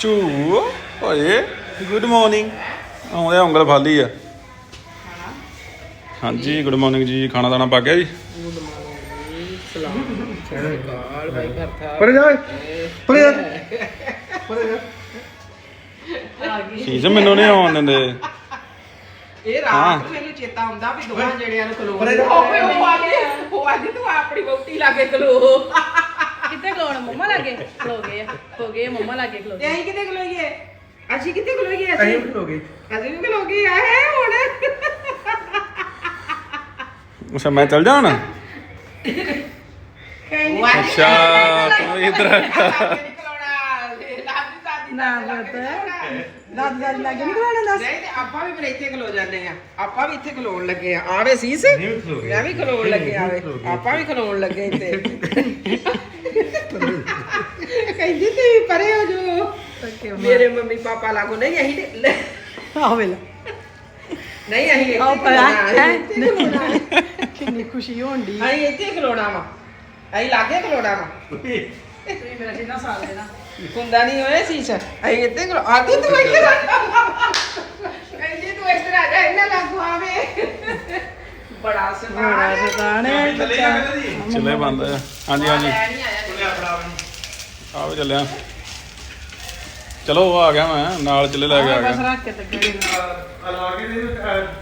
ਚੂ ਓਏ। Good morning ਆਉਂਦੇ ਉਂਗਲ ਫਾਲੀ ਆ। ਹਾਂਜੀ ਗੁੱਡ ਮਾਰਨਿੰਗ ਜੀ। ਖਾਣਾ ਦਾਣਾ ਪਾ ਗਿਆ ਜੀ? ਪਰੇ ਜਾ ਓਏ। ਪਰੇ ਜਾ। ਚੀਜ਼ ਮੈਨੂੰ ਨਹੀਂ ਆਉਣ ਦਿੰਦੇ। ਇਹ। ਰਾਤ ਨੂੰ ਮੈਨੂੰ ਚੇਤਾ ਆਉਂਦਾ ਵੀ ਦੋਹਾਂ ਜੜਿਆਂ ਨੂੰ ਖਲੋ ਪਰੇ ਜਾ। ਉਹ ਆਦੀ ਤੂੰ ਆਪਣੀ ਵਹੁਟੀ ਲਾ ਕੇ ਖਲੋ। ਲਾਗੇ ਖਲੋ ਗਏ ਆ ਹੋ ਗਏ ਮੰਮਾ ਲਾਗੇ ਖਲੋ ਤੇ ਗਏ ਅਸੀਂ ਕਿੱਥੇ ਖਲੋਈਏ? ਅਸੀਂ ਕਿੱਥੇ ਖਲੋਈਏ ਅਸੀਂ? ਅਸੀਂ ਵੀ ਹੋ ਗਏ ਅਸੀਂ ਵੀ ਖਲੋ ਗਏ ਆ ਹੈ ਹੁਣ। ਅੱਛਾ ਮੈਂ ਚੱਲ ਜਾਣ ਅੱਛਾ ਤੂੰ ਇਧਰ ਨਾ ਬਤ ਦਾਦੀ ਦਾਦੀ ਲੱਗੇ ਨਹੀਂ ਖਲੋਣਾ ਦੱਸ। ਨਹੀਂ ਤੇ ਆਪਾਂ ਵੀ ਫਿਰ ਇੱਥੇ ਖਲੋ ਜਾਂਦੇ ਆ। ਆਪਾਂ ਵੀ ਇੱਥੇ ਖਲੋਣ ਲੱਗੇ ਆ। ਆਵੇ ਸੀਸ? ਵੀ ਖਲੋ ਗਏ। ਮੈਂ ਵੀ ਖਲੋਣ ਲੱਗੇ ਆਵੇ। ਆਪਾਂ ਵੀ ਖਲੋਣ ਲੱਗੇ ਇੱਥੇ। ਕਹਿੰਦੀ ਤੇ ਪਰੇ ਹੋ ਜੋ ਮੇਰੇ ਮੰਮੀ ਪਾਪਾ ਲਾਗੋ ਨਹੀਂ ਅਸੀਂ ਤੇ ਲੈ, ਆ ਵੇਲਾ ਨਹੀਂ ਅਸੀਂ ਇੱਥੇ ਪਰਾਂ, ਖਲੋਣਾ, ਹੈਂ? ਇੱਥੇ ਖਲੋਣਾ। ਹੈ। ਕਿੰਨੀ ਖੁਸ਼ੀ ਹੋਣ ਦੀ ਅਸੀਂ ਇੱਥੇ ਖਲੋਣਾ ਵਾ। ਅਸੀਂ ਲਾਗੇ ਖਲੋਣਾ ਵਾ। ਤੁਸੀਂ ਮੇਰਾ ਕਿੰਨਾ ਸਾਲ ਦੇਣਾ? ਹੁੰਦਾ ਨਹੀਂ ਹੋਏ ਸੀਸ ਅਸੀਂ ਇੱਥੇ ਖਲੋ ਆਦੀ ਤੂੰ ਇੱਥੇ ਆ ਕਹਿੰਦੀ ਤੂੰ ਇੱਧਰ ਆ ਜਾ ਇਹਨਾਂ ਲਾਗੂ ਆਵੇ। ਬੜਾ ਸਤਾਣਾ ਬੜਾ ਸਤਾਣੇ ਚੱਲੇ ਬੰਦ। ਹਾਂਜੀ ਹਾਂਜੀ। ਆਵੇ ਚੱਲਿਆ। ਚਲੋ ਆ ਗਿਆ ਮੈਂ ਨਾਲ ਚੱਲੇ ਲੈ ਕੇ ਆ ਬਸ ਗਿਆ। ਰੱਖ ਕੇ ਲੱਗੇ ਆ ਲਾ ਕੇ ਦੇ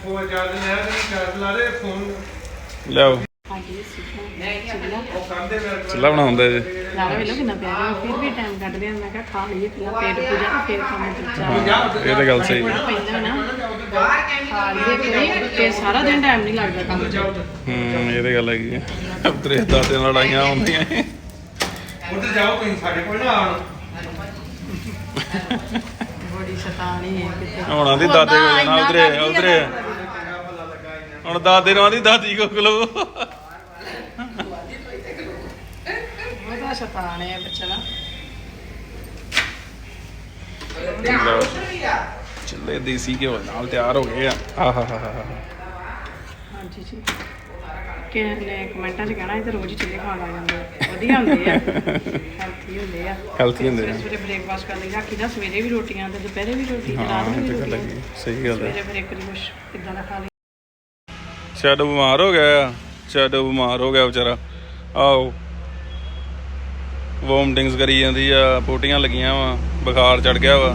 ਫੋਨ ਚਾਰਜ ਨਹੀਂ ਆ ਚਾਰਜ ਲਾ ਦੇ ਫੋਨ ਲਿਆਓ ਹਾਂਜੀ ਸਿੱਖੋ ਉਹ ਕਰਦੇ ਮੇਰੇ ਚੱਲਾ ਬਣਾਉਂਦੇ ਜੀ। ਲਾਰਾ ਵੇਲੋ ਕਿੰਨਾ ਪਿਆਰਾ ਫਿਰ ਵੀ ਟਾਈਮ ਕੱਢਦੇ ਆ ਮੈਂ ਕਿਹਾ ਖਾ ਲਈਏ ਪਹਿਲਾਂ ਪੇਟ ਪੂਜਾ ਤੇ ਫਿਰ ਕੰਮ ਦੂਜਾ ਇਹ ਤਾਂ ਗੱਲ ਸਹੀ ਹੈ। ਪਹਿਲਾਂ ਨਾ। ਖਾ ਲਈਏ ਫਿਰ ਫਿਰ ਸਾਰਾ ਦਿਨ ਟਾਈਮ ਨਹੀਂ ਲੱਗਦਾ ਕੰਮ 'ਚ ਹੂੰ ਇਹ ਤਾਂ ਗੱਲ ਹੈਗੀ ਆ ਤੇਰੇ ਦਾਦੇ ਨਾਲ ਲੜਾਈਆਂ ਹੁੰਦੀਆਂ। ਉੱਧਰ ਜਾਓ ਤੁਸੀਂ ਸਾਡੇ ਕੋਲ ਨਾ ਆਉਣ। ਬੜੀ ਸ਼ੈਤਾਨੀ ਹੈ ਕਿਤੇ। ਹੁਣ ਆਂਦੀ ਦਾਦੇ ਕੋਲ ਜਾਣਾ ਉਧਰੇ ਉਧਰੇ। ਹੁਣ ਦਾਦੇ ਨੂੰ ਆਂਦੀ ਦਾਦੀ ਕੋ ਖਲੋ। ਉਹਦਾ ਸ਼ੈਤਾਨ ਹੈ ਬੱਚਾ ਨਾ। ਲਓ। ਚੱਲੇ ਦੇਸੀ ਘਿਓ ਨਾਲ ਤਿਆਰ ਹੋ ਗਏ ਆ। ਆਹਾ ਹਾ ਹਾ ਹਾਂਜੀ ਜੀ। ਕਿ ਨੇ ਕਮੈਂਟਾਂ 'ਚ ਕਹਿਣਾ ਇਹ ਤਾਂ ਰੋਜ਼ ਹੀ ਚਿੱਲੇ ਖਾਣ ਆ ਜਾਂਦੇ। ਆ। ਵਧੀਆ ਹੁੰਦੇ ਆ। ਹੈਲਥੀ ਹੁੰਦੇ ਆ। ਹੈਲਥੀ ਹੁੰਦੇ ਆ। ਸਵੇਰੇ ਬ੍ਰੇਕਫਾਸਟ ਕਰਨ ਲਈ ਰੱਖੀ ਦਾ ਸਵੇਰੇ ਵੀ ਰੋਟੀਆਂ ਤੇ ਦੁਪਹਿਰੇ ਵੀ ਰੋਟੀ ਰਾਤ ਨੂੰ ਇਹ ਵੀ ਤਾਂ ਗੱਲ ਰੋਟੀ ਹੈਗੀ ਸਹੀ ਗੱਲ ਹੈ। ਸਵੇਰੇ ਫਿਰ ਇੱਕ ਵਾਰੀ ਕੁਛ ਇਦਾਂ ਦਾ ਖਾ ਲਈ। ਸ਼ੈਡੋ ਬਿਮਾਰ ਹੋ ਗਿਆ ਸ਼ੈਡੋ ਬਿਮਾਰ ਹੋ ਗਿਆ ਵਿਚਾਰਾ। ਆਓ ਵੋਮਟਿੰਗਸ ਕਰੀ ਜਾਂਦੀ ਆ ਪੋਟੀਆਂ ਲੱਗੀਆਂ ਵਾ ਬੁਖਾਰ ਚੜ ਗਿਆ ਵਾ।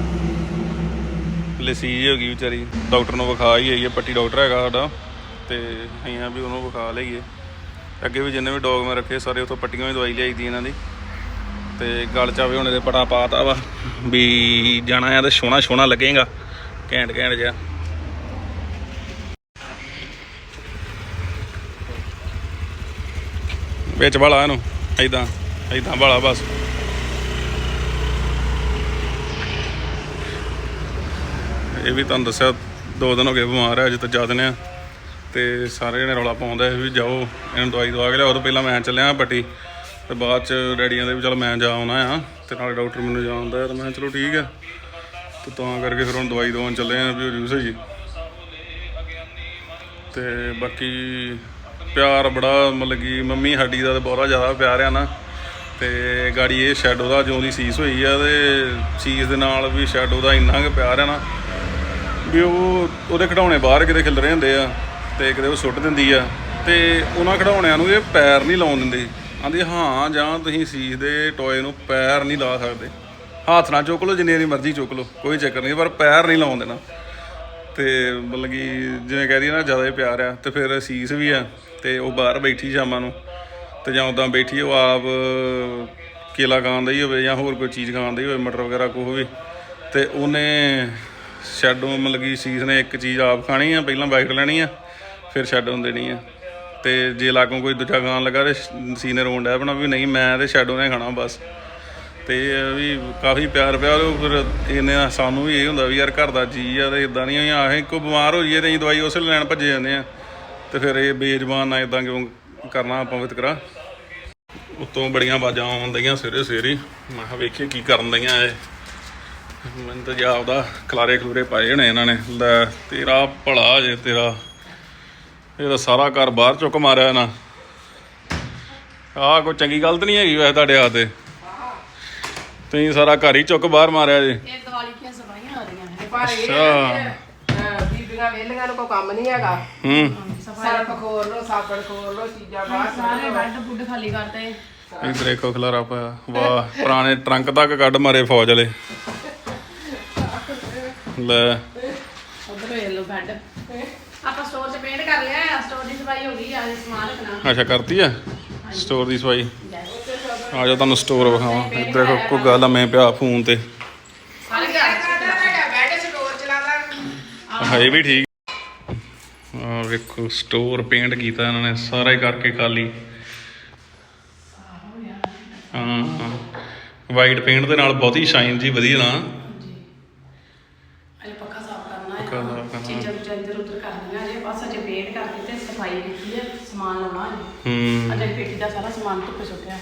ਲਸੀਜ ਹੋ ਗਈ ਵਿਚਾਰੀ। ਡਾਕਟਰ ਨੂੰ ਵਿਖਾ ਹੀ ਆਈਏ ਪੱਟੀ ਡਾਕਟਰ ਹੈਗਾ ਸਾਡਾ। ਤੇ ਅਸੀਂ ਆ ਵੀ ਉਹਨੂੰ ਵਿਖਾ ਲਈਏ। ਅੱਗੇ ਵੀ ਜਿੰਨੇ ਵੀ ਡੌਗ ਮੈਂ ਰੱਖੇ ਸਾਰੇ ਉਥੋਂ ਪੱਟੀਆਂ ਵੀ ਦਵਾਈ ਲਿਆਈ ਦੀ ਇਹਨਾਂ ਦੀ। ਤੇ ਗਲ ਚ ਆਵੇ ਹੁਣ ਇਹਦੇ ਪਟਾ ਪਾਤਾ ਵਾ ਵੀ ਜਾਣਾ ਆ ਤੇ ਸੋਹਣਾ ਸੋਹਣਾ ਲੱਗੇਗਾ, ਘੈਂਟ ਘੈਂਟ ਜਿਹਾ। ਵਿੱਚ ਵਾਲਾ ਇਹਨੂੰ ਐਦਾਂ ਐਦਾਂ ਵਾਲਾ ਬਸ। ਇਹ ਵੀ ਤੁਹਾਨੂੰ ਦੱਸਿਆ, ਦੋ ਦਿਨ ਹੋ ਗਏ ਬਿਮਾਰ ਹੈ ਅਜੇ ਤਾਂ ਜ਼ਿਆਦਾ ਨੇ ਆ। ਤੇ ਸਾਰੇ ਜਣੇ ਰੌਲਾ ਪਾਉਂਦੇ ਵੀ ਜਾਓ, ਇਹਨੂੰ ਦਵਾਈ ਦਵਾ ਕੇ ਲਿਆਓ। ਤੋਂ ਪਹਿਲਾਂ ਮੈਂ ਚੱਲਿਆ ਪੱਟੀ, ਤੇ ਬਾਅਦ ਚ ਡੈਡੀਆਂ ਦੇ ਵੀ ਚਲ ਮੈਂ ਜਾ ਆਉਣਾ ਆ, ਤੇ ਨਾਲ ਡਾਕਟਰ ਮੈਨੂੰ ਜਾਣਦਾ ਤੇ ਮੈਂ ਕਿਹਾ ਚਲੋ ਠੀਕ ਆ। ਤੇ ਤਾਂ ਕਰਕੇ ਫਿਰ ਹੁਣ ਦਵਾਈ ਦਵਾਉਣ ਚੱਲੇ ਆ ਵੀ ਹੋ ਜੂ। ਸਹੀ ਤੇ ਬਾਕੀ ਪਿਆਰ ਬੜਾ ਮਤਲਬ ਕਿ ਮੰਮੀ ਸਾਡੀ ਦਾ ਤਾਂ ਬਹੁਤ ਜ਼ਿਆਦਾ ਪਿਆਰ ਆ ਨਾ। ਤੇ ਗਾੜੀ ਇਹ ਸ਼ੈਡੋ ਦਾ ਜਿਉਂ ਦੀ ਸੀਸ ਹੋਈ ਆ ਤੇ ਸੀਸ ਦੇ ਨਾਲ ਵੀ ਸ਼ੈਡੋ ਦਾ ਇੰਨਾ ਕੁ ਪਿਆਰ ਆ ਨਾ, ਵੀ ਉਹ ਉਹਦੇ ਖਿਡੌਣੇ ਬਾਹਰ ਕਿਤੇ ਖਿਲ ਰਹੇ ਹੁੰਦੇ ਆ। ਤੇ ਕਿਤੇ ਉਹ ਸੁੱਟ ਦਿੰਦੀ ਆ, ਤੇ ਉਹਨਾਂ ਖਿਡੌਣਿਆਂ ਨੂੰ ਇਹ ਪੈਰ ਨਹੀਂ ਲਾਉਣ ਦਿੰਦੇ। ਆਂਦੀ, ਹਾਂ, ਜਾਂ ਤੁਸੀਂ ਸੀਸ ਦੇ ਟੋਏ ਨੂੰ ਪੈਰ ਨਹੀਂ ਲਾ ਸਕਦੇ। ਹੱਥ ਨਾਲ ਚੁੱਕ ਲਓ, ਜਿੰਨੀ ਦੀ ਮਰਜ਼ੀ ਚੁੱਕ ਲਓ, ਕੋਈ ਚੱਕਰ ਨਹੀਂ, ਪਰ ਪੈਰ ਨਹੀਂ ਲਾਉਣ ਦੇਣਾ। ਤੇ ਮਤਲਬ ਕਿ ਜਿਵੇਂ ਕਹਿ ਦਈਏ ਨਾ, ਜ਼ਿਆਦਾ ਹੀ ਪਿਆਰ ਆ, ਤੇ ਫਿਰ ਸੀਸ ਵੀ ਆ, ਤੇ ਉਹ ਬਾਹਰ ਬੈਠੀ ਸ਼ਾਮਾਂ ਨੂੰ, ਤੇ ਜਾਂ ਉਦਾਂ ਬੈਠੀ, ਉਹ ਆਪ ਕੇਲਾ ਖਾਂਦਾ ਹੀ ਹੋਵੇ, ਜਾਂ ਹੋਰ ਕੋਈ ਚੀਜ਼ ਖਾਂਦਾ ਹੀ ਹੋਵੇ, ਮਟਰ ਵਗੈਰਾ ਕੁਛ ਵੀ, ਤੇ ਉਹਨੇ ਸ਼ੈਡੋ ਮਤਲਬ ਕਿ ਸੀਸ ਨੇ ਇੱਕ ਚੀਜ਼ ਆਪ ਖਾਣੀ ਆ, ਪਹਿਲਾਂ ਬਾਈਟ ਲੈਣੀ ਆ ਫਿਰ ਸ਼ੈਡੋ ਨੂੰ ਦੇਣੀ ਆ। ਤੇ ਜੇ ਲਾਗੋਂ ਕੋਈ ਦੂਜਾ ਖਾਣ ਲੱਗਾ ਤੇ ਸੀਨੀਅਰ ਹੋਣ ਰੋਣ ਡਿਆ ਆਪਣਾ ਵੀ ਨਹੀਂ, ਮੈਂ ਤੇ ਸ਼ੈਡੋ ਨੇ ਖਾਣਾ ਬਸ। ਤੇ ਇਹ ਵੀ ਕਾਫੀ ਪਿਆਰ ਪਿਆ ਉਹ ਫਿਰ ਇਹਨੇ ਸਾਨੂੰ ਵੀ ਇਹ ਹੁੰਦਾ ਵੀ ਯਾਰ ਘਰ ਦਾ ਜੀ ਆ ਤੇ ਇਦਾਂ ਨਹੀਂ ਆ ਅਸੀਂ ਕੋਈ ਬਿਮਾਰ ਹੋ ਜਾਈਏ ਤੇ ਅਸੀਂ ਦਵਾਈ ਉਸੇ ਲੈਣ ਭੱਜੇ ਜਾਂਦੇ ਆ। ਤੇ ਫਿਰ ਇਹ ਬੇਜ਼ਬਾਨ ਨਾ ਇਦਾਂ ਕਿਉਂ ਕਰਨਾ ਆਪਾਂ ਵਿਤਕਰਾ। ਉਤੋਂ ਬੜੀਆਂ ਆਵਾਜ਼ਾਂ ਆਉਂਦੀਆਂ ਸਵੇਰੇ ਸਵੇਰੇ। ਮੈਂ ਕਿਹਾ ਵੇਖੀਏ ਕੀ ਕਰਨ ਦਈਆਂ ਇਹ। ਮੈਨੂੰ ਤਾਂ ਜਾ ਆਪਦਾ ਖਲਾਰੇ ਖਲੂਰੇ ਪਾਏ ਹੋਣੇ ਇਹਨਾਂ ਨੇ। ਲੈ ਤੇਰਾ ਭਲਾ ਜੇ ਤੇਰਾ ਇਹ ਤਾਂ ਸਾਰਾ ਘਰ ਬਾਹਰ ਚੁੱਕ ਮਾਰਿਆ ਇਹਨਾਂ। ਆਹ ਕੋਈ ਚੰਗੀ ਗੱਲ ਤਾਂ ਨਹੀਂ ਹੈਗੀ ਵੈਸੇ ਤੁਹਾਡੇ ਹੱਥ ਤੇ। ਤੁਸੀਂ ਸਾਰਾ ਘਰ ਹੀ ਚੁੱਕ ਬਾਹਰ ਮਾਰਿਆ ਜੀ। ਇਹ ਦੀਵਾਲੀ ਦੀਆਂ ਸਫਾਈਆਂ ਆ ਰਹੀਆਂ ਨੇ। ਪਰ ਇਹ ਅੱਛਾ। ਅਹ, ਬੀਬੀਆਂ ਵੇਲੀਆਂ ਨੂੰ ਕੋਈ ਕੰਮ ਨਹੀਂ ਹੈਗਾ। ਹੂੰ। ਸਰਫ ਖੋਲ ਲੋ ਸਾਬਣ ਖੋਲ ਲੋ ਚੀਜ਼ਾਂ ਬਾਹਰ ਸਾਰੇ ਬੈੱਡ ਬੁੱਡ ਖਾਲੀ ਕਰਤੇ ਇਧਰ ਦੇਖੋ ਖਲਾਰਾ ਪਿਆ ਵਾਹ ਪੁਰਾਣੇ ਟਰੰਕ ਤੱਕ ਕੱਢ ਮਾਰੇ ਫੌਜ ਵਾਲੇ। ਲੈ। ਉਧਰ ਵੇਖ ਲਓ ਬੈੱਡ। ਆਪਾਂ ਸਟੋਰ 'ਚ ਪੇਂਟ ਕਰ ਲਿਆ ਆ ਸਟੋਰ ਦੀ ਸਫ਼ਾਈ ਹੋ ਗਈ ਆ ਇਹ ਸਮਾਨ ਰੱਖਣਾ। ਅੱਛਾ ਕਰਤੀ ਆ? ਸਟੋਰ ਦੀ ਸਫ਼ਾਈ? ਆ ਜਾ ਤੁਹਾਨੂੰ ਸਟੋਰ ਵਿਖਾਵਾਂ। ਇੱਧਰ ਦੇਖੋ ਕੋਈ ਗੱਲ ਮੈਂ ਪਿਆ ਫੋਨ ਤੇ। ਸਾਰੇ ਘਰ। ਚ ਬੈਠ ਸਟੋਰ ਚਲਾਦਾ ਹਾਂ ਇਹ ਵੀ ਠੀਕ। ਆ ਵੇਖੋ ਸਟੋਰ ਪੇਂਟ ਕੀਤਾ ਇਹਨਾਂ ਨੇ ਸਾਰਾ ਹੀ ਕਰਕੇ ਖਾਲੀ। ਹਾਂ ਵਾਈਟ ਪੇਂਟ ਦੇ ਨਾਲ ਬਹੁਤੀ ਸ਼ਾਈਨ ਜੀ ਵਧੀਆ ਨਾ ਅਜੇ ਪੱਖਾ ਸਾਫ਼ ਕਰਨਾ ਹੈ ਪੱਖਾ ਸਾਫ਼ ਕਰਨਾ। ਚੀਜ਼ਾਂ ਚੀਜ਼ਾਂ ਇੱਧਰ ਉੱਧਰ ਕਰਨੀਆਂ ਅਜੇ ਬਸ ਅਜੇ ਪੇਂਟ ਕਰਕੇ ਤੇ ਸਫ਼ਾਈ ਕੀਤੀ ਹੈ ਸਮਾਨ ਲਾਉਣਾ ਅਜੇ ਹੂੰ। ਅਜੇ ਪੇਟੀ ਦਾ ਸਾਰਾ ਸਮਾਨ ਧੁੱਪੇ ਸੁੱਟਿਆ।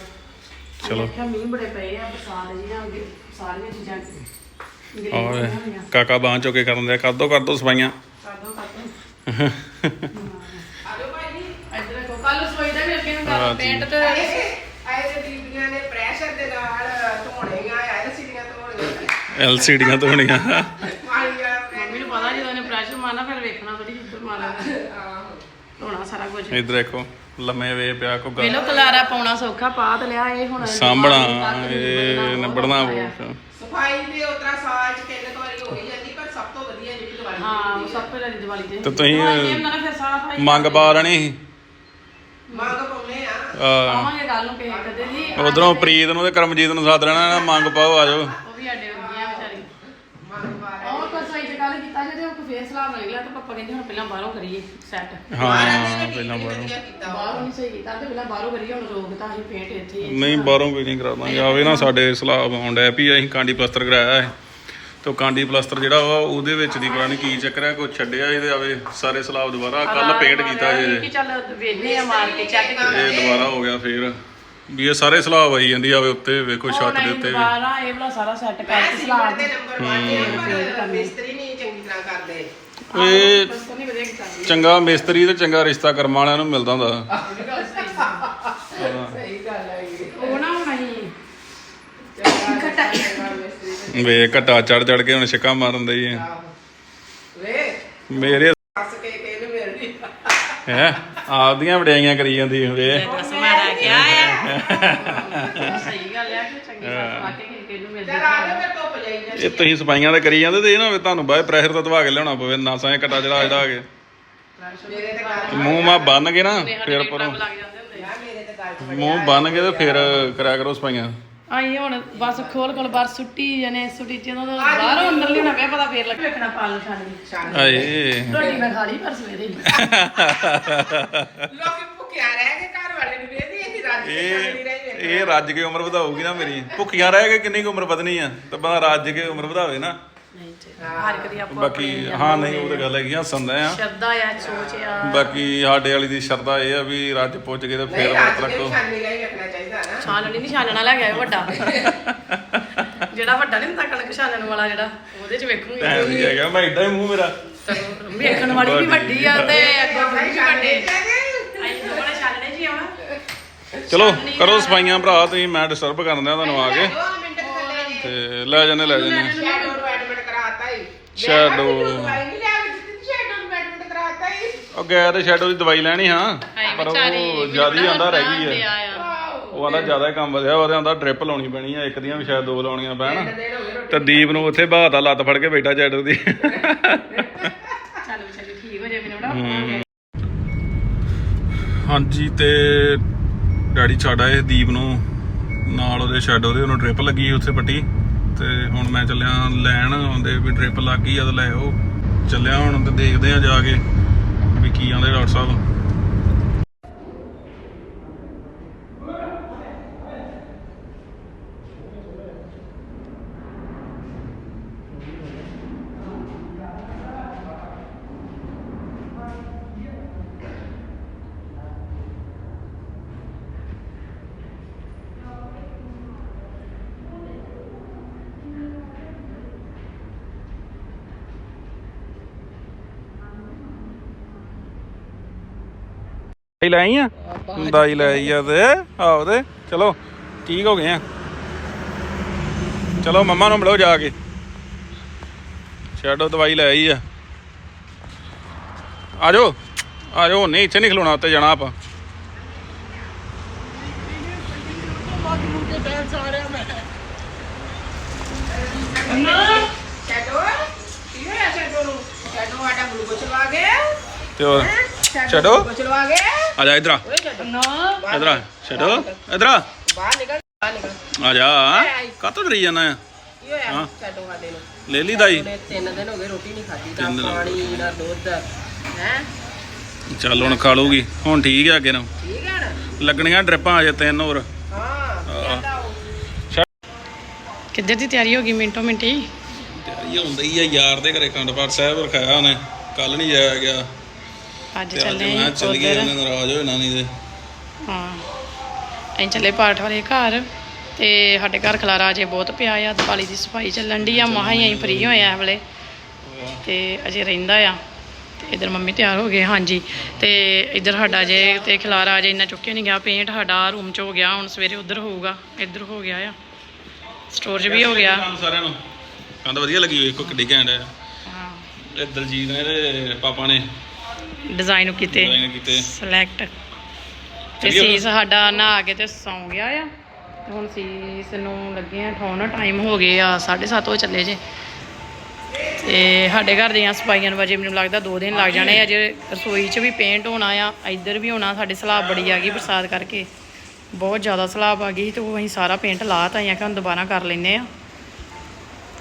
ਚਲੋ। ਦੇਖਿਆ ਮੀਂਹ ਬੜੇ ਪਏ ਆ ਬਰਸਾਤ ਜੀਆਂ ਅੱਗੇ ਸਾਰੀਆਂ ਚੀਜ਼ਾਂ ਗਿੱਲੀਆਂ ਓਏ ਹੋਈਆਂ ਹੋਈਆਂ। ਕਾਕਾ ਬਾਂਹ ਚੁੱਕੇ ਕਰਨ ਦਿਆ ਕਰ ਦੋ ਕਰ ਦੋ ਸਫਾਈਆਂ। ਕਰ ਦੋ ਕਰ ਦੋ। ਆਜੋ ਭਾਈ ਜੀ ਇੱਧਰ ਦੇਖੋ ਕੱਲ ਸੋਈ ਦਾ ਵੀ ਅੱਗੇ ਨੂੰ ਹਾਂ ਕਰ ਜੀ। ਪੇਂਟ ਤੇ ਆਏ ਤੇ ਬੀਬੀਆਂ ਨੇ ਪ੍ਰੈਸ਼ਰ ਦੇ ਨਾਲ ਧੋਣੀਆਂ ਆਏ ਸੀੜੀਆਂ ਧੋਣੀਆਂ। ਐਲਸੀਡੀਆਂ ਧੋਣੀਆਂ। ਪਾਣੀ ਵਾਲਾ ਮੰਮੀ ਨੂੰ ਪਤਾ ਜਦੋਂ ਇਹਨੇ ਪ੍ਰੈਸ਼ਰ ਮਾਰਨਾ ਫਿਰ ਵੇਖਣਾ ਬੜੀ ਉੱਧਰ ਮਾਰਨਾ ਧੋਣਾ ਸਾਰਾ ਕੁਝ ਇੱਧਰ ਦੇਖੋ। ਲੰਮੇ ਵੇ ਪਿਆ ਕੋ ਗੱਲ। ਵੇਲੋ ਕਲਾਰਾ ਪਾਉਣਾ ਸੌਖਾ ਪਾ ਤੇ ਲਿਆ ਇਹ ਹੁਣ ਸਾਂਭਣਾ ਇਹ ਨਿਬੜਨਾ ਬਹੁਤ ਸਫ਼ਾਈ ਦੇ ਉਤਰਾ ਸਾਲ ਚ ਤਿੰਨ ਕੁ ਵਾਰੀ ਹੋ ਹੀ ਜਾਂਦੀ ਪਰ ਸਭ ਤੋਂ ਵਧੀਆ ਜਿਹੜੀ ਦੀਵਾਲੀ ਹਾਂ ਉਹ ਸਭ ਤੋਂ ਪਹਿਲਾਂ ਦੀਵਾਲੀ ਦੇ ਤੇ ਤੁਸੀਂ, ਦੇ ਨਾਲ ਫਿਰ ਸਾਫ਼ ਆਈ ਮੰਗ ਪਾ ਲੈਣੀ ਸੀ? ਮੰਗ ਪਾਉਨੇ ਆ। ਆ ਆਵਾਂਗੇ ਗੱਲ ਨੂੰ ਕਿਸੇ ਕਦੇ ਜੀ ਉਧਰੋਂ ਪ੍ਰੀਤ ਨੂੰ ਤੇ ਕਰਮਜੀਤ ਨੂੰ ਸਾਧ ਲੈਣਾ ਨਾ ਮੰਗ ਪਾਓ ਆ ਜਾਓ। ਉਹ ਵੀ ਸਾਡੇ ਵਰਗੀਆਂ ਵਿਚਾਰੀ ਮੰਗ ਪਾ ਉਹ ਕੋਈ ਸਹੀ ਤੇ ਗੱਲ ਕੀਤਾ ਜੇ ਉਹ ਫੇਰ ਸਲਾਮ ਮਿਲ ਗਿਆ ਤਾਂ ਪਾਪਾ ਕਹਿੰਦੇ ਹੁਣ ਪਹਿਲਾਂ ਬਾਹਰੋਂ ਕਰੀਏ ਸੈੱਟ ਹਾਂ ਪਹਿਲਾਂ ਬਾਹਰੋਂ। ਬਾਹਰੋਂ ਨਹੀਂ ਸਹੀ ਕੀਤਾ ਤੇ ਪਹਿਲਾਂ ਬਾਹਰੋਂ ਕਰੀਏ ਹੁਣ ਰੋਕਤਾ ਅਸੀਂ ਪੇਂਟ ਇੱਥੇ ਹੀ। ਨਹੀਂ ਬਾਹਰੋਂ ਕੋਈ ਨਹੀਂ ਕਰਾਉਂਦਾ ਆਵੇ ਨਾ ਸਾਡੇ ਸਲਾਬ ਆਉਂਦਾ ਵੀ ਅਸੀਂ ਕਾਂਡੀ ਪਲਸਤਰ ਕਰਾਇਆ ਹੈ। ਤੇ ਉਹ ਕਾਂਡੀ ਪਲਸਤਰ ਜਿਹੜਾ ਵਾ ਉਹਦੇ ਵਿੱਚ ਦੀ ਪਤਾ ਨਹੀਂ ਕੀ ਚੱਕਰ ਹੈ ਕੋਈ ਛੱਡਿਆ ਇਹਦੇ ਆਵੇ ਸਾਰੇ ਸਲਾਬ ਦੁਬਾਰਾ ਕੱਲ ਪੇਂਟ ਕੀਤਾ ਕਿ ਜੇ ਚੱਲ ਵੇਨੇ ਆ ਮਾਰ ਕੇ ਚੈੱਕ ਕੀਤਾ ਇਹ ਦੁਬਾਰਾ ਹੋ ਗਿਆ ਫੇਰ। ਵੀ ਇਹ ਸਾਰੇ ਸਲਾਬ ਆਈ ਜਾਂਦੀ ਆਵੇ ਉੱਤੇ ਵੇਖੋ ਛੱਤ ਦੇ ਉੱਤੇ ਵੀ। ਦੁਬਾਰਾ ਇਹ ਵਾਲਾ ਸਾਰਾ ਸੈੱਟ ਕਰਕੇ ਸਲਾਮ ਦੇ ਨੰਬਰ ਵਾਜੇ ਪਰ ਮਿਸਤਰੀ ਨਹੀਂ ਚੰਗੀ ਤਰ੍ਹਾਂ ਕਰਦੇ ਇਹ ਚੰਗਾ ਮਿਸਤਰੀ ਤੇ ਚੰਗਾ ਰਿਸ਼ਤਾ ਕਰਮ ਵਾਲਿਆਂ ਨੂੰ ਮਿਲਦਾ ਹੁੰਦਾ। ਵੀ ਗੱਲ ਸਹੀ ਸਹੀ ਗੱਲ ਹੈ। ਇਹ ਉਹ ਨਾ ਹੁਣ ਅਸੀਂ ਚੰਗਾ ਮਿਸਤਰੀ ਵੇ ਘਟਾ ਚੜ ਚੜ ਕੇ ਹੁਣ ਛਿੱਕਾ ਮਾਰਨ ਦਈ ਹੈ ਵੇ ਮੇਰੇ ਹੱਸ ਕੇ ਕਹਿੰਦੇ ਮੇਰੀ ਹੈ ਆਪਦੀਆਂ ਵਡਿਆਈਆਂ ਕਰੀ ਜਾਂਦੀ ਵੇ। ਦੱਸ ਕਿਆ ਆ। ਸਹੀ ਗੱਲ ਆ ਕਿ ਚੰਗੀ ਸਾਥ ਲਾ ਕੇ ਕਿਨ ਨੂੰ ਮਿਲ ਚਲ ਆ ਜਾ ਫਿਰ ਧੁੱਪ ਜਾਈ ਜਾਂਦੀ ਇਹ ਤੁਸੀਂ ਸਫਾਈਆਂ ਤਾਂ ਕਰੀ ਜਾਂਦੇ ਤੇ ਇਹ ਨਾ ਹੋਵੇ ਤੁਹਾਨੂੰ ਬਾਅਦ ਪ੍ਰੈਸ਼ਰ ਤੋਂ ਦਵਾ ਕੇ ਲਿਆਉਣਾ ਪਵੇ ਨਾਸਾਂ 'ਚ ਘਟਾ ਚੜਾ ਚੜਾ ਕੇ। ਮੇਰੇ ਤੇ ਗੱਲ ਮੂੰਹ ਮਾ ਬੰਨ ਕੇ ਨਾ ਫੇਰ ਪਰ ਪਰੋਂ। ਲੱਗ ਜਾਂਦੇ ਹੁੰਦੇ ਆ। ਮੇਰੇ ਤੇ ਗੱਲ ਮੂੰਹ ਬੰਨ ਕੇ ਤੇ ਫੇਰ ਕਰਿਆ ਕਰੋ ਸਫਾਈਆਂ। ਆਈ ਹੁਣ ਬਸ ਖੋਲ ਖੋਲ ਬਾਰ ਸੁੱਟੀ ਜਨੇ ਸੁੱਟੀ ਜਦੋਂ ਤੋਂ ਬਾਹਰੋਂ ਅੰਦਰ ਲਿਆਉਣਾ ਪਿਆ ਪਤਾ ਫੇਰ ਲੱਗ ਵੇਖਣਾ ਪਾਲ ਖਾਣੀ ਸ਼ਾਨ ਆਏ ਰੋਟੀ ਮੈਂ ਖਾ ਲਈ ਪਰ ਸਵੇਰੇ ਹੀ। ਲੋਕੀ ਭੁੱਖਿਆ ਰਹਿ ਕੇ ਵੇਦੀ ਇਹ ਇਹ ਰੱਜ ਕੇ ਉਮਰ ਵਧਾਊਗੀ ਨਾ ਮੇਰੀ। ਭੁੱਖੀਆਂ ਰਹਿ ਕੇ ਕਿੰਨੀ ਕੁ ਉਮਰ ਵਧਣੀ ਆ? ਤਾਂ ਬੰਦਾ ਰੱਜ ਕੇ ਉਮਰ ਵਧਾਵੇ ਨਾ। ਨਹੀਂ ਤੇ ਹਰ ਕਦੀ ਆਪੋ ਬਾਕੀ ਹਾਂ ਨਹੀਂ ਉਹ ਤਾਂ ਗੱਲ ਹੈਗੀ ਆ ਹੱਸਦਾ ਆ। ਸ਼ਰਦਾ ਆ ਸੋਚ ਆ। ਬਾਕੀ ਸਾਡੇ ਵਾਲੀ ਦੀ ਸ਼ਰਧਾ ਇਹ ਆ ਵੀ ਰੱਜ ਪੁੱਜ ਕੇ ਤੇ ਫੇਰ ਰੱਖੋ। ਨਹੀਂ ਲੈ ਗਿਆ ਵੱਡਾ। ਜਿਹੜਾ ਵੱਡਾ ਨਹੀਂ ਹੁੰਦਾ ਕਣਕ ਛਾਨਣ ਵਾਲਾ ਜਿਹੜਾ ਉਹਦੇ ਚ ਵੇਖੂਗੀ। ਐਂ ਵੀ ਹੈਗਾ ਮੈਂ ਏਡਾ ਹੀ ਮੂੰਹ ਮੇਰਾ। ਵੇਖਣ ਵਾਲੀ ਵੀ ਵੱਡੀ ਆ ਤੇ ਅੱਗੋਂ ਵੀ ਵੱਡੇ ਚਾਹੀਦੇ ਆਈ ਦੋਵੇਂ ਛਾਨਣੇ ਜੀ ਆਉਣਾ ਚਲੋ ਕਰੋ ਸਫਾਈਆਂ ਭਰਾ ਤੁਸੀਂ ਮੈਂ ਡਿਸਟਰਬ ਕਰਨ ਦਿਆਂ ਤੁਹਾਨੂੰ ਆ ਕੇ। ਤੇ ਲੈ ਜਾਂਦੇ ਲੈ ਜਾਂਦੇ। ਸ਼ੈਡੋ ਨੂੰ ਐਡਮਿਟ ਕਰਾਤਾ ਹੀ ਹੀ ਉਹ ਗਿਆ ਤੇ ਸ਼ੈਡੋ ਦੀ ਦਵਾਈ ਲੈਣੀ ਹਾਂ ਪਰ ਉਹ ਜ਼ਿਆਦਾ ਹੀ ਆਂਦਾ ਰਹਿ ਗਈ ਹੈ। ਉਹ ਆਂਦਾ ਜ਼ਿਆਦਾ ਹੀ ਕੰਮ ਵਧਿਆ ਉਹਦੇ ਆਂਦਾ ਡ੍ਰਿਪ ਲਾਉਣੀ ਪੈਣੀ ਆ ਇੱਕ ਦੀਆਂ ਵੀ ਸ਼ਾਇਦ ਦੋ ਲਾਉਣੀਆਂ ਪੈਣ। ਹੋ ਤੇ ਦੀਪ ਨੂੰ ਉੱਥੇ ਬਾਹਤਾ ਲੱਤ ਫੜ ਕੇ ਬੈਠਾ ਸ਼ੈਡੋ ਦੀ। ਚੱਲ ਵਿਚਾਰੀ ਠੀਕ ਹੋ ਜਾਵੇ ਮੈਨੂੰ ਨਾ ਹਾਂਜੀ ਤੇ ਡੈਡੀ ਛੱਡ ਆਏ ਦੀਪ ਨੂੰ, ਨਾਲ ਉਹਦੇ ਸ਼ੈਡੋ ਉਹਦੇ, ਉਹਨੂੰ ਡ੍ਰਿਪ ਲੱਗੀ ਉੱਥੇ ਪੱਟੀ। ਤੇ ਹੁਣ ਮੈਂ ਚੱਲਿਆ ਲੈਣ ਆਉਂਦੇ ਵੀ ਡ੍ਰਿਪ ਲੱਗ ਗਈ ਆ ਤਾਂ ਲੈ ਉਹ ਚੱਲਿਆ ਹੁਣ ਤੇ ਦੇਖਦੇ ਆ ਜਾ ਕੇ ਵੀ ਕੀ ਆਂਦੇ ਡਾਕਟਰ ਸਾਹਿਬ। ਦਵਾਈ ਲੈ ਆਈ ਆ ਦਵਾਈ ਲੈ ਆਈ ਆ ਤੇ। ਆਓ ਤੇ। ਚਲੋ ਠੀਕ ਹੋ ਗਏ ਆ। ਚਲੋ ਮੰਮਾ ਨੂੰ ਮਿਲੋ ਜਾ ਕੇ। ਸ਼ੈਡੋ ਦਵਾਈ ਲੈ ਆਈ ਆ। ਆ ਜਾਓ ਆ ਜਾਓ ਨਹੀਂ ਇੱਥੇ ਨਹੀਂ ਖਲੋਣਾ ਉੱਤੇ ਜਾਣਾ ਆਪਾਂ। ਸ਼ੈਡੋ? ਕੀ ਹੋਇਆ ਸ਼ੈਡੋ ਨੂੰ? ਸ਼ੈਡੋ ਆਟਾ ਗਲੂਕੋਜ਼ ਲਵਾ ਗਿਆ। ਤੇ ਹੋਰ? ਛੱਡੋ। ਆ ਜਾ ਇਧਰ ਆ। ਓਏ ਸ਼ੈਡੋ ਨਾ। ਇਧਰ ਆ ਛੱਡੋ। ਇਧਰ ਆ। ਬਾਹਰ ਨਿਕਲ ਬਾਹਰ ਨਿਕਲ। ਆ ਜਾ। ਕਾਤੋਂ ਡਰੀ ਜਾਣਾ ਆ? ਕੀ ਹੋਇਆ? ਹਾਂ। ਸ਼ੈਡੋ ਸਾਡੇ ਨੂੰ। ਲੈ ਲਈ ਦਾਈ। ਉਹਨੇ ਤਿੰਨ ਦਿਨ ਹੋ ਗਏ ਰੋਟੀ ਨਹੀਂ ਖਾਧੀ ਤਿੰਨ ਦਿਨ ਨਾ ਹੋ ਪਾਣੀ ਨਾ ਦੁੱਧ। ਹੈ? ਚੱਲ ਹੁਣ ਖਾ ਲੂਗੀ ਹੁਣ ਠੀਕ ਆ ਅੱਗੇ ਨੂੰ। ਠੀਕ ਹੈ ਨਾ ਲੱਗਣੀਆਂ ਡ੍ਰਿਪਾਂ ਅਜੇ ਤਿੰਨ ਹੋਰ। ਹਾਂ ਕਹਿੰਦਾ ਉਹ। ਕਿੱਧਰ ਦੀ ਤਿਆਰੀ ਹੋ ਗਈ ਮਿੰਟੋ ਮਿੰਟੀ? ਤਿਆਰੀ ਹੁੰਦਾ ਹੀ ਆ ਯਾਰ ਦੇ ਘਰੇ ਕੰਡਪਾਟ ਸਾਹਿਬ ਰਖਾਇਆ ਉਹਨੇ। ਕੱਲ ਨਹੀਂ ਜਾਇਆ ਗਿਆ। ਅੱਜ ਤੇ ਅੱਜ ਚੱਲੇ ਮੈਂ ਚੱਲ ਗਿਆ। ਉਹਨੇ ਨਾਰਾਜ਼ ਹੋਏ ਨਾ ਨਹੀਂ ਦੇ। ਹਾਂ। ਅਸੀਂ ਚੱਲੇ ਪਾਠ ਵਾਲੇ ਘਰ ਤੇ ਸਾਡੇ ਘਰ ਖਲਾਰਾ ਅਜੇ ਬਹੁਤ ਪਿਆ ਆ ਦੀਵਾਲੀ ਦੀ ਸਫ਼ਾਈ ਚੱਲਣ ਦੀ ਆ ਮਹਾ ਹੀ ਅਸੀਂ ਫ੍ਰੀ ਹੋਏ ਆ ਹਵਲੇ ਤੇ ਅਜੇ ਰਹਿੰਦਾ ਆ। ਤੇ ਇਧਰ ਮੰਮੀ ਤਿਆਰ ਹੋ ਗਏ ਹਾਂਜੀ। ਤੇ ਇਧਰ ਸਾਡਾ ਜੇ ਤੇ ਖਲਾਰਾ ਅਜੇ ਇੰਨਾ ਚੁੱਕਿਆ ਨਹੀਂ ਗਿਆ ਪੇਂਟ ਸਾਡਾ ਰੂਮ 'ਚ ਹੋ ਗਿਆ ਹੁਣ ਸਵੇਰੇ ਉਧਰ ਹੋਊਗਾ ਇੱਧਰ ਹੋ ਗਿਆ ਆ। ਸਟੋਰ 'ਚ ਵੀ ਹੋ ਗਿਆ। ਸਾਰਿਆਂ ਨੂੰ। ਕੰਧ ਵਧੀਆ ਲੱਗੀ ਹੋਈ ਕਿੱਡੀ ਘੈਂਟ ਹੈ ਹਾਂ। ਇਹ ਦਲਜੀਤ ਨੇ ਤੇ ਪਾਪਾ ਨੇ ਡਿਜ਼ਾਈਨ ਕੀਤੇ ਡਿਜ਼ਾਈਨ ਕੀਤੇ। ਸਿਲੈਕਟ ਤੇ ਚੱਲੀਏ ਸੀਸ ਸਾਡਾ ਨਹਾ ਕੇ ਤੇ ਸੌਂ ਗਿਆ ਆ। ਤੇ ਹੁਣ ਸੀਸ ਨੂੰ ਲੱਗੇ ਆ ਠਾਉਣ ਟਾਈਮ ਹੋ ਗਏ ਆ 7:30 ਹੋ ਚੱਲੇ ਜੇ। ਤੇ ਸਾਡੇ ਘਰ ਦੀਆਂ ਸਫਾਈਆਂ ਨੂੰ ਵਜੇ ਮੈਨੂੰ ਲੱਗਦਾ 2 ਦਿਨ ਲੱਗ ਜਾਣੇ ਅਜੇ ਰਸੋਈ 'ਚ ਵੀ ਪੇਂਟ ਹੋਣਾ ਆ ਇੱਧਰ ਵੀ ਹੋਣਾ ਸਾਡੇ ਸਲਾਬ ਬੜੀ ਆ ਗਈ ਬਰਸਾਤ ਕਰਕੇ। ਬਹੁਤ ਜ਼ਿਆਦਾ ਸਲਾਬ ਆ ਗਈ ਤੇ ਉਹ ਅਸੀਂ ਸਾਰਾ ਪੇਂਟ ਲਾਤਾ ਆ ਕਿ ਹੁਣ ਦੁਬਾਰਾ ਕਰ ਲੈਨੇ ਆ।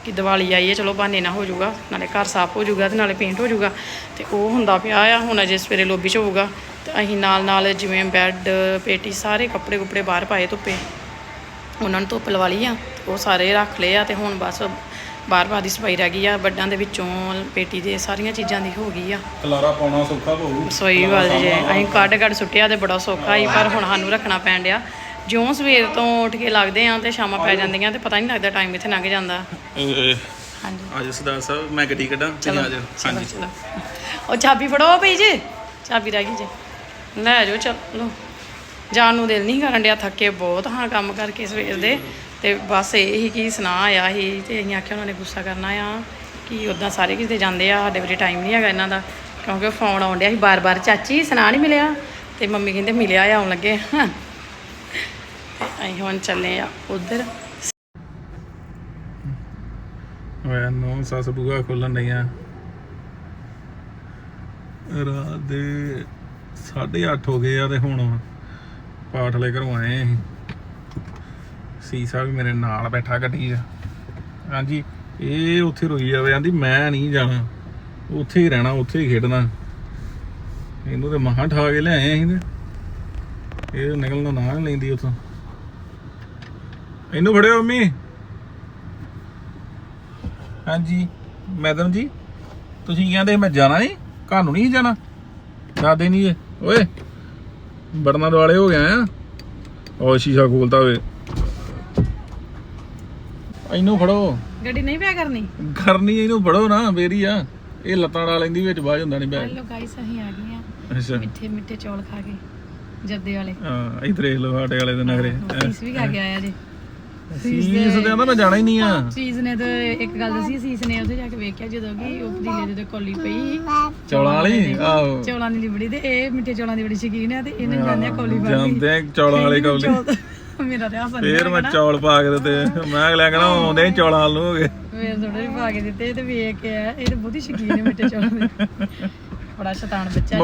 ਕਿ ਦੀਵਾਲੀ ਆਈ ਹੈ ਚਲੋ ਬਹਾਨੇ ਨਾ ਹੋ ਜਾਊਗਾ ਨਾਲੇ ਘਰ ਸਾਫ਼ ਹੋ ਜਾਊਗਾ ਤੇ ਨਾਲੇ ਪੇਂਟ ਹੋ ਜਾਊਗਾ ਤੇ ਉਹ ਹੁੰਦਾ ਪਿਆ ਆ ਹੁਣ ਅਜੇ ਸਵੇਰੇ ਲੋਬੀ 'ਚ ਹੋਊਗਾ। ਤੇ ਅਸੀਂ ਨਾਲ ਨਾਲ ਜਿਵੇਂ ਬੈੱਡ ਪੇਟੀ ਸਾਰੇ ਕੱਪੜੇ ਕੁਪੜੇ ਬਾਹਰ ਪਾਏ ਧੁੱਪੇ। ਉਹਨਾਂ ਨੂੰ ਧੁੱਪ ਲਵਾ ਲਈ ਆ ਉਹ ਸਾਰੇ ਰੱਖ ਲਏ ਆ ਤੇ ਹੁਣ ਬਸ ਬਾਹਰ ਬਾਹਰ ਦੀ ਸਫ਼ਾਈ ਰਹਿ ਗਈ ਆ। ਵੱਡਾਂ ਦੇ ਵਿੱਚੋਂ ਪੇਟੀ ਦੇ ਸਾਰੀਆਂ ਚੀਜ਼ਾਂ ਦੀ ਹੋ ਗਈ ਆ। ਕਲਾਰਾ ਪਾਉਣਾ ਸੌਖਾ ਹੋਊ। ਸੋਈ ਵੱਲ ਜੇ ਅਸੀਂ ਕੱਢ ਕੱਢ ਸੁੱਟਿਆ ਤੇ ਬੜਾ ਸੌਖਾ ਹੀ ਪਰ ਹੁਣ ਸਾਨੂੰ ਰੱਖਣਾ ਪੈਣ ਡਿਆ। ਜਿਉਂ ਸਵੇਰ ਤੋਂ ਉੱਠ ਕੇ ਲੱਗਦੇ ਆ ਤੇ ਸ਼ਾਮਾਂ ਪੈ ਜਾਂਦੀਆਂ ਤੇ ਪਤਾ ਨਹੀਂ ਲੱਗਦਾ ਟਾਈਮ ਇੱਥੇ ਲੰਘ ਜਾਂਦਾ। ਹਾਂਜੀ। ਅੱਜ ਸਰਦਾਰ ਸਾਹਿਬ ਮੈਂ ਗੱਡੀ ਕੱਢਾਂ ਤੁਸੀਂ ਚਲੋ ਆ ਜਾਓ। ਚਲੋ ਹਾਂਜੀ। ਚਲੋ। ਉਹ ਚਾਬੀ ਫੜੋ ਭਈ ਜੀ। ਚਾਬੀ ਰਹਿ ਗਈ ਜੀ। ਲੈ ਜਾਓ ਚਲੋ। ਜਾਣ ਨੂੰ ਦਿਲ ਨਹੀਂ ਕਰਨ ਡਿਆ ਥੱਕੇ ਬਹੁਤ ਹਾਂ ਕੰਮ ਕਰਕੇ ਸਵੇਰ ਦੇ। ਤੇ ਬਸ ਇਹੀ ਕੀ ਸੁਣਾ ਆਇਆ ਸੀ ਤੇ ਅਸੀਂ ਆਖਿਆ ਉਹਨਾਂ ਨੇ ਗੁੱਸਾ ਕਰਨਾ ਆ ਕਿ ਉਦਾਂ ਸਾਰੇ ਕਿਤੇ ਜਾਂਦੇ ਆ ਸਾਡੇ ਵੇਲੇ ਟਾਈਮ ਨਹੀਂ ਹੈਗਾ ਇਹਨਾਂ ਦਾ। ਕਿਉਂਕਿ ਫੋਨ ਆਉਣ ਡਿਆ ਸੀ ਬਾਰ-ਬਾਰ। ਚਾਚੀ ਸੁਣਾ ਨਹੀਂ ਮਿਲਿਆ? ਤੇ ਮੰਮੀ ਕਹਿੰਦੇ ਮਿਲਿਆ ਆਉਣ ਲੱਗੇ। ਅਸੀਂ ਹੁਣ ਚੱਲੇ ਆ ਉਧਰ। ਓਏ ਨੋ ਸੱਸ ਬੁਗਾ ਖੋਲਣ ਡਈਆਂ। ਰਾਤ ਦੇ 8:30 ਹੋ ਗਏ ਆ ਤੇ ਹੁਣ ਪਾਠਲੇ ਘਰੋਂ ਆਏ ਅਸੀਂ। ਸੀਸਾ ਵੀ ਮੇਰੇ ਨਾਲ ਬੈਠਾ ਗੱਡੀ 'ਚ। ਹਾਂਜੀ, ਇਹ ਉੱਥੇ ਰੋਈ ਜਾਵੇ। ਆਂਦੀ, ਮੈਂ ਨਹੀਂ ਜਾਣਾ। ਉੱਥੇ ਹੀ ਰਹਿਣਾ, ਉੱਥੇ ਹੀ ਖੇਡਣਾ। ਇਹਨੂੰ ਤੇ ਮਹਾਂ ਠਾ ਕੇ ਲਿਆਏ ਅਸੀਂ ਤੇ। ਇਹ ਨਿਕਲਣਾ ਨਾ ਲੈਂਦੀ ਉੱਥੋਂ। ਇਹਨੂੰ ਫੜਿਓ ਮੰਮੀ। ਹਾਂਜੀ ਮੈਡਮ ਜੀ ਤੁਸੀਂ ਕਹਿੰਦੇ ਮੈਂ ਜਾਣਾ ਨਹੀਂ? ਘਰ ਨੂੰ ਨਹੀਂ ਜਾਣਾ? ਦਾਦੇ ਨਹੀਂ ਓਏ ਬੜਨਾ ਦੁਆਲੇ ਹੋ ਗਿਆ ਆ। ਉਹ ਸ਼ੀਸ਼ਾ ਖੋਲਤਾ ਓਏ। ਇਹਨੂੰ ਫੜੋ। ਗੱਡੀ ਨਹੀਂ ਪਿਆ ਕਰਨੀ? ਕਰਨੀ ਇਹਨੂੰ ਫੜੋ ਨਾ ਫੇਰੀ ਆ। ਇਹ ਲੱਤਾਂ ਡਾ ਲੈਂਦੀ ਵਿੱਚ ਬਾਜ ਹੁੰਦਾ ਨਹੀਂ ਬੈਗ ਹੈਲੋ ਗਾਇਸ ਅਸੀਂ ਆ ਗਏ ਆ। ਅੱਛਾ। ਮਿੱਠੇ ਮਿੱਠੇ ਚੌਲ ਖਾ ਕੇ ਜਰਦੇ ਵਾਲੇ। ਹਾਂ ਇਧਰ ਲਓ ਸਾਡੇ ਵਾਲੇ ਦੇ ਨਗਰੇ ਸੀਸ ਵੀ ਖਾ ਕੇ ਆਇਆ ਜੀ। ਸੀਸ ਦੇ ਆਂਦਾ ਮੈਂ ਜਾਣਾ ਹੀ ਨਹੀਂ ਆ। ਸੀਸ ਨੇ ਤਾਂ ਇੱਕ ਗੱਲ ਦੱਸੀ ਸੀਸ ਨੇ ਉੱਥੇ ਜਾ ਕੇ ਵੇਖਿਆ ਜਦੋਂ ਕਿ ਉਹ ਪਤੀਲੇ ਦੇ ਤੇ ਕੋਲੀ ਪਈ। ਚੌਲਾਂ ਵਾਲੀ? ਆਹੋ। ਚੌਲਾਂ ਦੀ ਲਿਬੜੀ ਤੇ ਇਹ ਮਿੱਠੇ ਚੌਲਾਂ ਦੀ ਬੜੀ ਸ਼ੌਕੀਨ ਹੈ ਤੇ ਇਹਨੇ ਜਾਂਦੇ ਕੋਲੀ ਪਾ ਲਈ ਜਾਂਦੇ ਚੌਲਾਂ ਵਾਲੀ ਕੌਲੀ। ਮੇਰਾ ਤੇ ਹਾਸਾ ਫੇਰ ਮੈਂ ਚੌਲ ਪਾ ਕੇ ਦਿੱਤੇ। ਮੈਂ ਅਗਲਾ ਕਹਣਾ ਆਉਂਦੇ ਹੀ ਚੌਲਾਂ ਵੱਲ ਨੂੰ ਹੋ ਗਏ। ਫੇਰ ਥੋੜੇ ਜਿਹੇ ਪਾ ਕੇ ਦਿੱਤੇ ਤੇ ਵੇਖ ਕੇ ਇਹ ਤਾਂ ਬਹੁਤੀ ਸ਼ੌਕੀਨ ਹੈ ਮਿੱਠੇ ਚੌਲਾਂ ਦੀ। ਬੜਾ ਸ਼ੈਤਾਨ ਬੱਚਾ